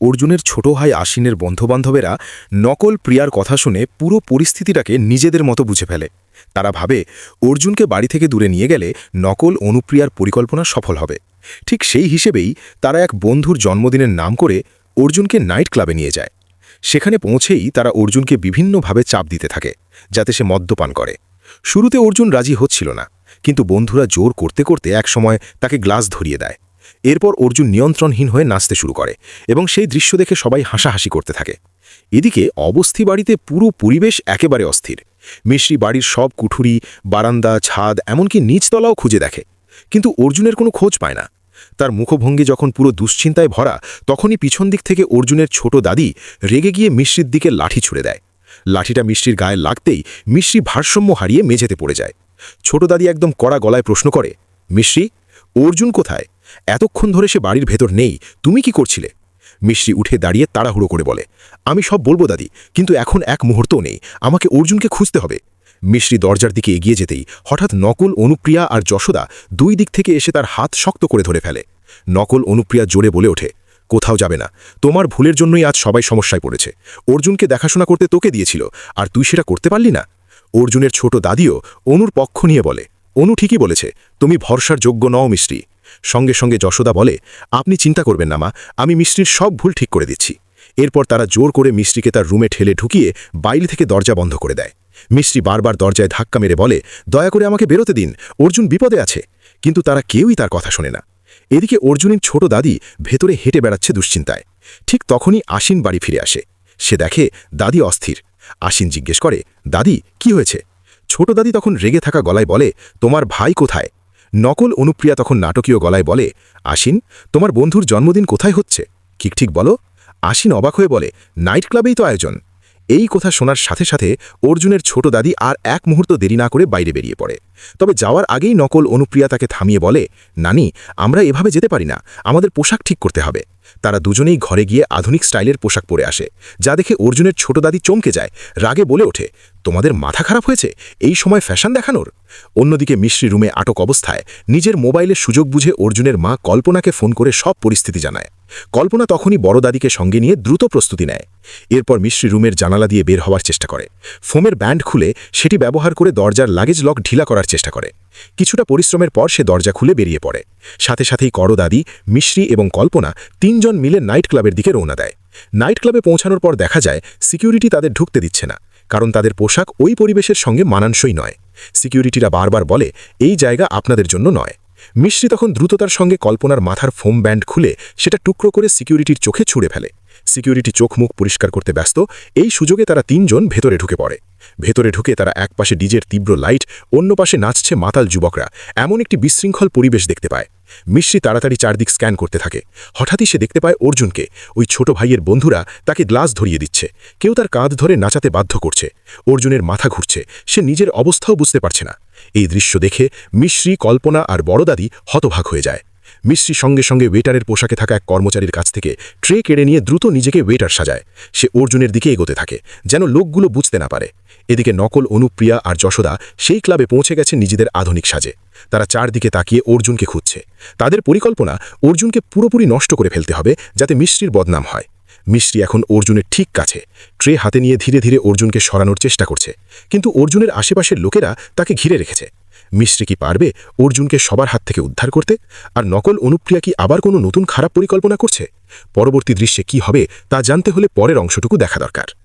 অর্জুনের ছোট ভাই আশ্বিনের বন্ধুবান্ধবেরা নকল প্রিয়ার কথা শুনে পুরো পরিস্থিতিটাকে নিজেদের মতো বুঝে ফেলে। তারা ভাবে, অর্জুনকে বাড়ি থেকে দূরে নিয়ে গেলে নকল অনুপ্রিয়ার পরিকল্পনা সফল হবে। ঠিক সেই হিসেবেই তারা এক বন্ধুর জন্মদিনের নাম করে অর্জুনকে নাইট ক্লাবে নিয়ে যায়। সেখানে পৌঁছেই তারা অর্জুনকে বিভিন্নভাবে চাপ দিতে থাকে, যাতে সে মদ্যপান করে। শুরুতে অর্জুন রাজি হচ্ছিল না, কিন্তু বন্ধুরা জোর করতে করতে একসময় তাকে গ্লাস ধরিয়ে দেয়। এরপর অর্জুন নিয়ন্ত্রণহীন হয়ে নাচতে শুরু করে এবং সেই দৃশ্য দেখে সবাই হাসাহাসি করতে থাকে। এদিকে অবস্থি বাড়িতে পুরো পরিবেশ একেবারে অস্থির। মিশ্রি বাড়ির সব কুঠুরি, বারান্দা, ছাদ, এমনকি নিচতলাও খুঁজে দেখে। কিন্তু অর্জুনের কোনো খোঁজ পায় না। তার মুখভঙ্গি যখন পুরো দুশ্চিন্তায় ভরা, তখনই পিছন দিক থেকে অর্জুনের ছোট দাদি রেগে গিয়ে মিশ্রির দিকে লাঠি ছুড়ে দেয়। লাঠিটা মিষ্টির গায়ে লাগতেই মিশ্রি ভারসাম্য হারিয়ে মেঝেতে পড়ে যায়। ছোট দাদি একদম কড়া গলায় প্রশ্ন করে মিশ্রি অর্জুন কোথায়? এতক্ষণ ধরে সে বাড়ির ভেতর নেই, তুমি কি করছিলে? মিশ্রি উঠে দাঁড়িয়ে তাড়াহুড়ো করে বলে, আমি সব বলব দাদি, কিন্তু এখন এক মুহূর্তও নেই, আমাকে অর্জুনকে খুঁজতে হবে। মিশ্রি দরজার দিকে এগিয়ে যেতেই হঠাৎ নকল, অনুপ্রিয়া আর যশোদা দুই দিক থেকে এসে তার হাত শক্ত করে ধরে ফেলে। নকল, অনুপ্রিয়া জোরে বলে ওঠে, কোথাও যাবে না, তোমার ভুলের জন্যই আজ সবাই সমস্যায় পড়েছে। অর্জুনকে দেখাশোনা করতে তোকে দিয়েছিল, আর তুই সেটা করতে পারলি না? অর্জুনের ছোট দাদিও অনুর পক্ষ নিয়ে বলে, অনু ঠিকই বলেছে, তুমি ভরসার যোগ্য নও মিশ্রি। সঙ্গে সঙ্গে যশোদা বলে, আপনি চিন্তা করবেন না মা, আমি মিষ্টির সব ভুল ঠিক করে দিচ্ছি। এরপর তারা জোর করে মিষ্টিকে তার রুমে ঠেলে ঢুকিয়ে বাইরে থেকে দরজা বন্ধ করে দেয়। মিষ্টি বারবার দরজায় ধাক্কা মেরে বলে, দয়া করে আমাকে বেরোতে দিন, অর্জুন বিপদে আছে। কিন্তু তারা কেউই তার কথা শোনে না। এদিকে অর্জুনের ছোট দাদি ভেতরে হেঁটে বেড়াচ্ছে দুশ্চিন্তায়। ঠিক তখনই আশিন বাড়ি ফিরে আসে। সে দেখে দাদি অস্থির। আশিন জিজ্ঞেস করে, দাদি, কি হয়েছে? ছোট দাদি তখন রেগে থাকা গলায় বলে, তোমার ভাই কোথায়? নকল অনুপ্রিয়া তখন নাটকীয় গলায় বলে আশিন তোমার বন্ধুর জন্মদিন কোথায় হচ্ছে? ঠিক ঠিক বলো। আশিন অবাক হয়ে বলে, নাইট ক্লাবেই তো আয়োজন। এই কথা শোনার সাথে সাথে অর্জুনের ছোট দাদি আর এক মুহূর্ত দেরি না করে বাইরে বেরিয়ে পড়ে। তবে যাওয়ার আগেই নকল অনুপ্রিয়া তাকে থামিয়ে বলে, নানি, আমরা এভাবে যেতে পারি না। আমাদের পোশাক ঠিক করতে হবে। তারা দুজনেই ঘরে গিয়ে আধুনিক স্টাইলের পোশাক পরে আসে, যা দেখে অর্জুনের ছোট দাদি চমকে যায়, রাগে বলে ওঠে, তোমাদের মাথা খারাপ হয়েছে? এই সময় ফ্যাশন দেখানোর? অন্যদিকে মিশ্রি রুমে আটক অবস্থায় নিজের মোবাইলের সুযোগ বুঝে অর্জুনের মা কল্পনাকে ফোন করে সব পরিস্থিতি জানায়। কল্পনা তখনই বড় দাদিকে সঙ্গে নিয়ে দ্রুত প্রস্তুতি নেয়। এরপর মিশ্রি রুমের জানালা দিয়ে বের হওয়ার চেষ্টা করে। ফোমের ব্যান্ড খুলে সেটি ব্যবহার করে দরজার লাগেজ লক ঢিলা করার চেষ্টা করে। কিছুটা পরিশ্রমের পর সে দরজা খুলে বেরিয়ে পড়ে। সাথে সাথেই করদাদি মিশ্রি এবং কল্পনা তিনজন মিলে নাইট ক্লাবের দিকে রওনা দেয়। নাইট ক্লাবে পৌঁছানোর পর দেখা যায়, সিকিউরিটি তাদের ঢুকতে দিচ্ছে না, কারণ তাদের পোশাক ওই পরিবেশের সঙ্গে মানানসই নয়। সিকিউরিটিরা বারবার বলে, এই জায়গা আপনাদের জন্য নয়। মিশ্রি তখন দ্রুততার সঙ্গে কল্পনার মাথার ফোম ব্যান্ড খুলে সেটা টুকরো করে সিকিউরিটির চোখে ছুঁড়ে ফেলে। সিকিউরিটি চোখ মুখ পরিষ্কার করতে ব্যস্ত, এই সুযোগে তারা তিনজন ভেতরে ঢুকে পড়ে। ভেতরে ঢুকে তারা এক পাশে ডিজের তীব্র লাইট, অন্য পাশে নাচছে মাতাল যুবকরা। এমন একটি বিশৃঙ্খল পরিবেশ দেখতে পায়। মিশ্রি তাড়াতাড়ি চারদিক স্ক্যান করতে থাকে। হঠাৎই সে দেখতে পায় অর্জুনকে। ওই ছোট ভাইয়ের বন্ধুরা তাকে গ্লাস ধরিয়ে দিচ্ছে। কেউ তার কাঁধ ধরে নাচাতে বাধ্য করছে। অর্জুনের মাথা ঘুরছে। সে নিজের অবস্থাও বুঝতে পারছে না। এই দৃশ্য দেখে মিশ্রি কল্পনা আর বড়দাদি হতভাগ হয়ে যায়। মিশ্রি সঙ্গে সঙ্গে ওয়েটারের পোশাকে থাকা এক কর্মচারীর কাছ থেকে ট্রে কেড়ে নিয়ে দ্রুত নিজেকে ওয়েটার সাজায়। সে অর্জুনের দিকে এগোতে থাকে, যেন লোকগুলো বুঝতে না পারে। এদিকে নকল অনুপ্রিয়া আর যশোদা সেই ক্লাবে পৌঁছে গেছে নিজেদের আধুনিক সাজে। তারা চারদিকে তাকিয়ে অর্জুনকে খুঁজছে। তাদের পরিকল্পনা, অর্জুনকে পুরোপুরি নষ্ট করে ফেলতে হবে যাতে মিশ্রির বদনাম হয়। মিশ্রি এখন অর্জুনের ঠিক কাছে। ট্রে হাতে নিয়ে ধীরে ধীরে অর্জুনকে সরানোর চেষ্টা করছে। কিন্তু অর্জুনের আশেপাশের লোকেরা তাকে ঘিরে রেখেছে। মিশ্রি কি পারবে অর্জুনকে সবার হাত থেকে উদ্ধার করতে? আর নকল অনুপ্রিয়া কি আবার কোনো নতুন খারাপ পরিকল্পনা করছে? পরবর্তী দৃশ্যে কি হবে তা জানতে হলে পরের অংশটুকু দেখা দরকার।